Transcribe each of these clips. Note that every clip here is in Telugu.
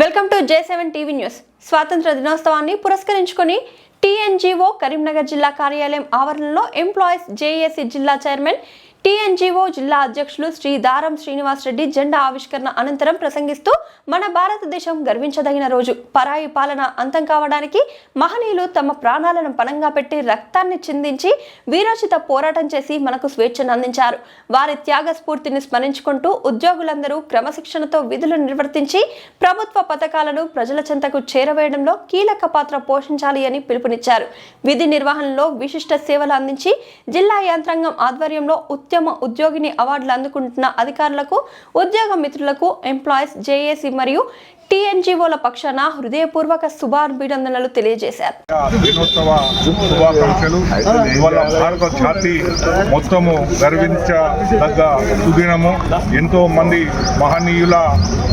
Welcome to J seven TV news. స్వాతంత్ర దినోత్సవాన్ని పురస్కరించుకొని టీఎన్జీఓ కరీంనగర్ జిల్లా కార్యాలయం ఆవరణలో ఎంప్లాయీస్ జేఏసీ జిల్లా చైర్మన్ టీఎన్జీఓ జిల్లా అధ్యక్షులు శ్రీ దారం శ్రీనివాస్ రెడ్డి జెండా ఆవిష్కరణ అనంతరం ప్రసంగిస్తూ మన భారతదేశం గర్వించదగిన రోజు. పరాయి పాలన అంతం కావడానికి మహనీయులు తమ ప్రాణాలను పణంగా పెట్టి రక్తాన్ని చిందించి వీరోచిత పోరాటం చేసి మనకు స్వేచ్ఛను అందించారు. వారి త్యాగ స్ఫూర్తిని స్మరించుకుంటూ ఉద్యోగులందరూ క్రమశిక్షణతో విధులు నిర్వర్తించి ప్రభుత్వ పథకాలను ప్రజల చెంతకు చేరవేయడంలో కీలక పాత్ర పోషించాలి అని పిలుపునిచ్చారు. విధి నిర్వహణలో విశిష్ట సేవలు అందించి జిల్లా యంత్రాంగం ఆధ్వర్యంలో ఉత్తమ ఉద్యోగిని అవార్డులు అందుకుంటున్న అధికారులకు ఉద్యోగ మిత్రులకు ఎంప్లాయీస్ జేఏసీ మరియు టీఎన్జీఓల పక్షాన హృదయపూర్వక శుభాభినందనలు తెలియజేశారు. మొత్తము గర్వించదగ్గ సుదినము. ఎంతో మంది మహనీయుల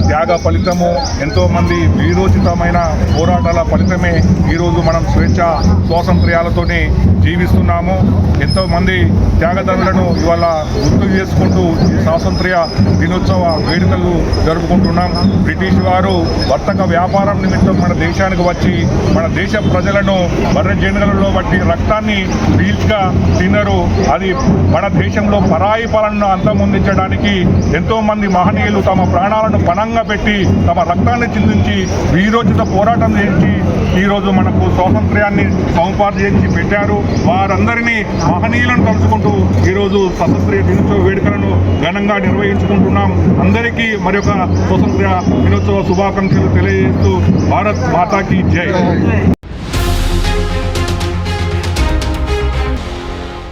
త్యాగ ఫలితము ఎంతో మంది వీరోచితమైన పోరాటాల ఫలితమే ఈరోజు మనం స్వేచ్ఛ స్వాతంత్ర్యాలతోనే జీవిస్తున్నాము. ఎంతోమంది మంది ఇవాళ గుర్తు చేసుకుంటూ స్వాతంత్ర్య దినోత్సవ వేడుకలు జరుపుకుంటున్నాం. బ్రిటిష్ వారు వర్తక వ్యాపారం నిమిత్తం మన దేశానికి వచ్చి మన దేశ ప్రజలను బర్ర జనుగలలో బట్టి రక్తాన్ని పీల్చగా తినరు అది మన దేశంలో పరాయి పాలనను అంతమొందించడానికి ఎంతోమంది మహనీయులు తమ ప్రాణాలను పణంగా పెట్టి తమ రక్తాన్ని చిందించి వీరోచిత పోరాటం చేసి ఈరోజు మనకు స్వాతంత్ర్యాన్ని సముపార్జించి పెట్టారు. వారందరినీ మహనీయులను తలుచుకుంటూ ఈరోజు స్వతంత్ర దినోత్సవ వేడుకలను ఘనంగా నిర్వహించుకుంటున్నాం. అందరికీ మరి ఒక దినోత్సవ శుభాకాంక్షలు తెలియజేస్తూ భారత్ మాతాకి జై.